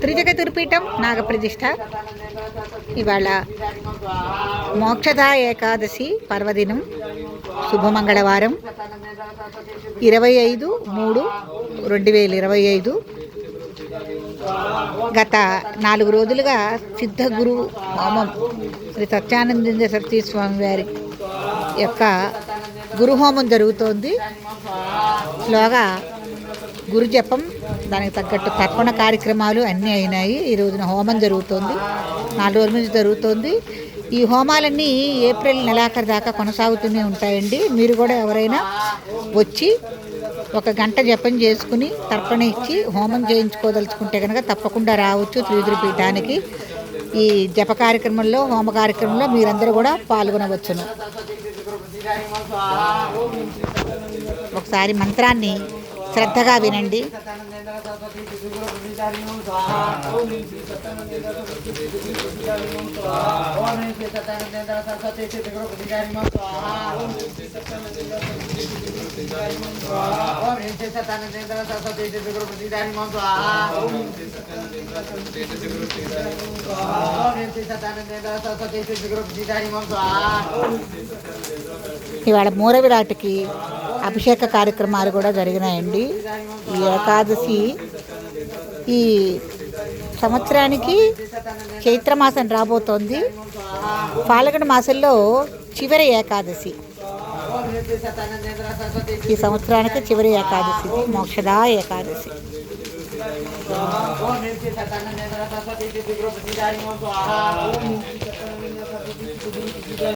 త్రిజగతుర్పీఠం నాగప్రతిష్ఠ. ఇవాళ మోక్షద ఏకాదశి పర్వదినం శుభమంగళవారం. ఇరవై ఐదు మూడు రెండు వేల ఇరవై ఐదు. గత నాలుగు రోజులుగా సిద్ధగురు హోమం శ్రీ సత్యానందేంద్ర సరస్వతి స్వామి వారి యొక్క గురుహోమం జరుగుతోంది. లోగా గురు జపం దానికి తగ్గట్టు తర్పణ కార్యక్రమాలు అన్నీ అయినాయి. ఈ రోజున హోమం జరుగుతోంది. నాలుగు రోజుల నుంచి జరుగుతోంది. ఈ హోమాలన్నీ ఏప్రిల్ నెలాఖరు దాకా కొనసాగుతూనే ఉంటాయండి. మీరు కూడా ఎవరైనా వచ్చి ఒక గంట జపం చేసుకుని తర్పణ ఇచ్చి హోమం చేయించుకోదలుచుకుంటే కనుక తప్పకుండా రావచ్చు త్రివిధుల పీఠానికి ఈ జప కార్యక్రమంలో హోమ కార్యక్రమంలో మీరందరూ కూడా పాల్గొనవచ్చును. ఒకసారి మంత్రాన్ని శ్రద్ధగా వినండి. ఇవాళ మూరవిరాటికి అభిషేక కార్యక్రమాలు కూడా జరిగినాయండి. ఈ ఏకాదశి ఈ సంవత్సరానికి చైత్రమాసం రాబోతోంది. పాలగడ మాసంలో చివరి ఏకాదశి. ఈ సంవత్సరానికి చివరి ఏకాదశి. మోక్షదా ఏకాదశి.